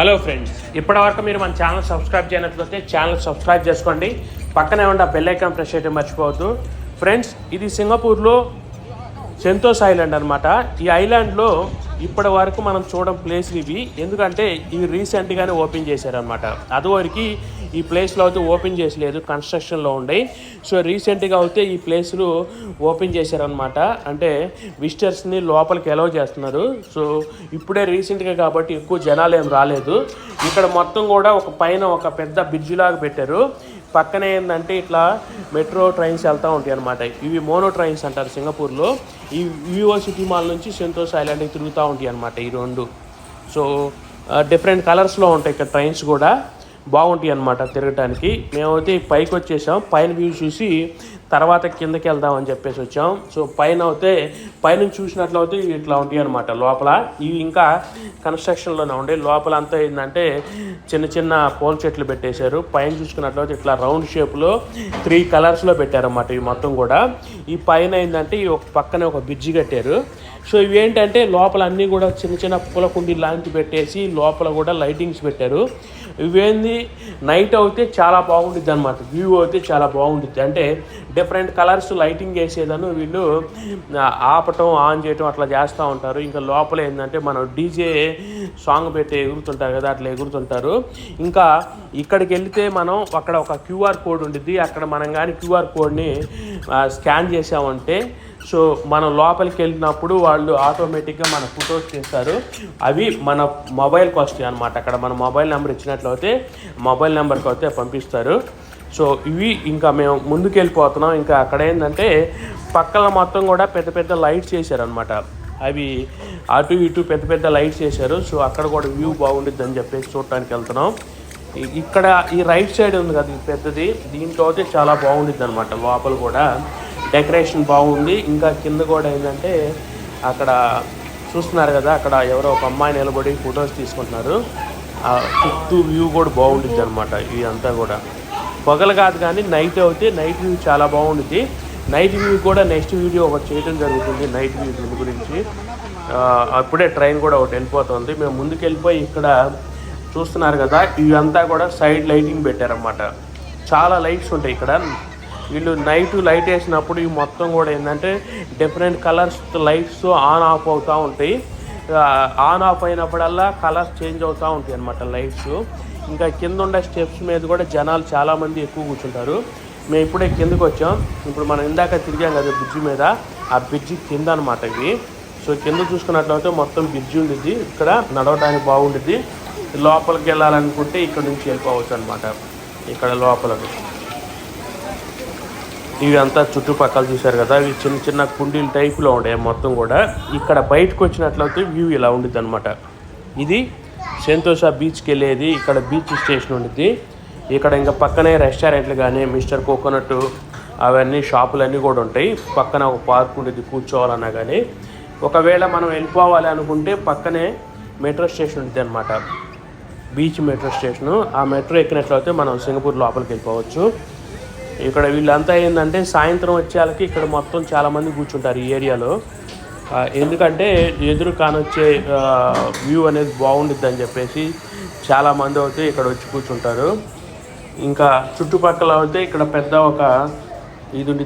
Hello friends ఇప్పటివరకు మీరు మన ఛానల్ సబ్స్క్రైబ్ చేయనట్లయితే ఛానల్ సబ్స్క్రైబ్ చేసుకోండి. పక్కనే ఉన్న బెల్ ఐకాన్ ప్రెస్ చేయడం మర్చిపోవద్దు. ఫ్రెండ్స్ ఇది సింగపూర్లో సెంతోస్ ఐలాండ్ అనమాట ఈ ఐలాండ్లో ఇప్పటి వరకు మనం చూడడం ప్లేస్లు ఇవి. ఎందుకంటే ఇవి రీసెంట్గానే ఓపెన్ చేశారనమాట అదివరకు ఈ ప్లేస్లో అయితే ఓపెన్ చేసలేదు కన్స్ట్రక్షన్లో ఉండే సో రీసెంట్గా అయితే ఈ ప్లేస్లు ఓపెన్ చేశారనమాట అంటే విజిటర్స్ని లోపలికి ఎలవ్ చేస్తున్నారు. సో ఇప్పుడే రీసెంట్గా కాబట్టి ఎక్కువ జనాలు ఏం రాలేదు. ఇక్కడ మొత్తం కూడా ఒక పైన ఒక పెద్ద బ్రిడ్జ్ లాగా పెట్టారు. పక్కనే ఏంటంటే ఇట్లా మెట్రో ట్రైన్స్ వెళ్తూ ఉంటాయి అనమాట ఇవి మోనో ట్రైన్స్ అంటారు సింగపూర్లో. ఈ వివో సిటీ మాల్ నుంచి సెంతోస్ ఐలాండ్కి తిరుగుతూ ఉంటాయి అనమాట ఈ రెండు. సో డిఫరెంట్ కలర్స్లో ఉంటాయి ఇక్కడ ట్రైన్స్ కూడా. బాగుంటాయి అనమాట తిరగటానికి. మేమైతే పైకి వచ్చేసాం. పైన వ్యూ చూసి తర్వాత కిందకి వెళ్దామని చెప్పేసి వచ్చాం. సో పైన అయితే పైన చూసినట్లయితే ఇట్లా ఉంటాయి అనమాట లోపల. ఇవి ఇంకా కన్స్ట్రక్షన్లోనే ఉండే. లోపల అంతా ఏంటంటే చిన్న చిన్న పూల చెట్లు పెట్టేశారు. పైన చూసుకున్నట్లయితే ఇట్లా రౌండ్ షేప్లో త్రీ కలర్స్లో పెట్టారన్నమాట ఇవి మొత్తం కూడా. ఈ పైన ఏంటంటే ఈ ఒక పక్కనే ఒక బ్రిడ్జి కట్టారు. సో ఇవి ఏంటంటే లోపల అన్నీ కూడా చిన్న చిన్న పూల కుండీ లాంటి పెట్టేసి లోపల కూడా లైటింగ్స్ పెట్టారు. ఇవేంది? నైట్ అయితే చాలా బాగుంటుంది అనమాట వ్యూ అయితే చాలా బాగుంటుంది అంటే డిఫరెంట్ కలర్స్ లైటింగ్ వేసేదాను వీళ్ళు ఆపటం ఆన్ చేయటం అట్లా చేస్తూ ఉంటారు. ఇంకా లోపల ఏంటంటే మనం డీజే సాంగ్ పెట్టి ఎగురుతుంటారు కదా అట్లా ఎగురుతుంటారు. ఇంకా ఇక్కడికి వెళితే మనం అక్కడ ఒక క్యూఆర్ కోడ్ ఉంటుంది అక్కడ మనం కానీ క్యూఆర్ కోడ్ని స్కాన్ చేసామంటే సో మనం లోపలికి వెళ్ళినప్పుడు వాళ్ళు ఆటోమేటిక్గా మన ఫొటోస్ తీస్తారు. అవి మన మొబైల్కి వస్తాయి అనమాట అక్కడ మన మొబైల్ నెంబర్ ఇచ్చినట్లయితే మొబైల్ నెంబర్కి అయితే పంపిస్తారు. సో ఇవి ఇంకా మేము ముందుకు వెళ్ళిపోతున్నాం ఇంకా అక్కడ ఏంటంటే పక్కన మొత్తం కూడా పెద్ద పెద్ద లైట్స్ చేశారనమాట అవి అటు ఇటు పెద్ద పెద్ద లైట్స్ చేశారు సో అక్కడ కూడా వ్యూ బాగుంటుంది అని చెప్పేసి చూడటానికి వెళ్తున్నాం. ఇక్కడ ఈ రైట్ సైడ్ ఉంది కదా ఇది పెద్దది. దీంట్లో అయితే చాలా బాగుంటుంది అనమాట లోపల కూడా. డెకరేషన్ బాగుంది. ఇంకా కింద కూడా ఏంటంటే అక్కడ చూస్తున్నారు కదా అక్కడ ఎవరో ఒక అమ్మాయి నిలబడి ఫొటోస్ తీసుకుంటున్నారు. ఆ చుట్టూ వ్యూ కూడా బాగుంటుంది అనమాట ఇదంతా కూడా. పొగలు కాదు కానీ నైట్ అయితే నైట్ వ్యూ చాలా బాగుంటుంది నైట్ వ్యూ కూడా నెక్స్ట్ వీడియో ఒకటి చేయడం జరుగుతుంది నైట్ వ్యూ దీని గురించి. అప్పుడే ట్రైన్ కూడా ఒకటి వెళ్ళిపోతుంది. మేము ముందుకు వెళ్ళిపోయి ఇక్కడ చూస్తున్నారు కదా ఇవంతా కూడా సైడ్ లైటింగ్ పెట్టారన్నమాట. చాలా లైట్స్ ఉంటాయి ఇక్కడ. వీళ్ళు నైట్ లైట్ వేసినప్పుడు ఇవి మొత్తం కూడా ఏంటంటే different colours lights on off అవుతూ ఉంటాయి. ఆన్ ఆఫ్ అయినప్పుడల్లా కలర్స్ చేంజ్ అవుతూ ఉంటాయి అన్నమాట లైట్స్ ఇంకా కింద ఉండే స్టెప్స్ మీద కూడా జనాలు చాలామంది ఎక్కువ కూర్చుంటారు. మేము ఇప్పుడే కిందకి వచ్చాం. ఇప్పుడు మనం ఇందాక తిరిగాం కదా బ్రిడ్జి మీద. ఆ బ్రిడ్జి కింద అనమాట ఇవి సో కింద చూసుకున్నట్లయితే మొత్తం బ్రిడ్జి ఉండిద్ది ఇక్కడ నడవడానికి బాగుండిద్ది లోపలికి వెళ్ళాలనుకుంటే ఇక్కడ నుంచి వెళ్ళిపోవచ్చు అనమాట ఇక్కడ లోపలికి ఇవి అంతా చుట్టుపక్కల చూశారు కదా ఇవి చిన్న చిన్న కుండీల టైప్లో ఉండే మొత్తం కూడా. ఇక్కడ బయటకు వచ్చినట్లయితే వ్యూ ఇలా ఉండిద్ది అనమాట ఇది సంతోష బీచ్కి వెళ్ళేది ఇక్కడ బీచ్ స్టేషన్ ఉండిద్ది. ఇక్కడ ఇంకా పక్కనే రెస్టారెంట్లు కానీ మిస్టర్ కోకోనట్ అవన్నీ షాపులన్నీ కూడా ఉంటాయి. పక్కన ఒక పార్క్ ఉండేది కూర్చోవాలన్నా కానీ ఒకవేళ మనం వెళ్ళిపోవాలి అనుకుంటే పక్కనే మెట్రో స్టేషన్ ఉంటుంది అనమాట బీచ్ మెట్రో స్టేషను ఆ మెట్రో ఎక్కినట్లయితే మనం సింగపూర్ లోపలికి వెళ్ళిపోవచ్చు. ఇక్కడ వీళ్ళంతా ఏంటంటే సాయంత్రం వచ్చేళ్ళకి ఇక్కడ మొత్తం చాలామంది కూర్చుంటారు ఈ ఏరియాలో. ఎందుకంటే ఎదురు కానొచ్చే వ్యూ అనేది బాగుండిద్ది అని చెప్పేసి చాలామంది అయితే ఇక్కడ వచ్చి కూర్చుంటారు. ఇంకా చుట్టుపక్కల అయితే ఇక్కడ పెద్ద ఒక ఇది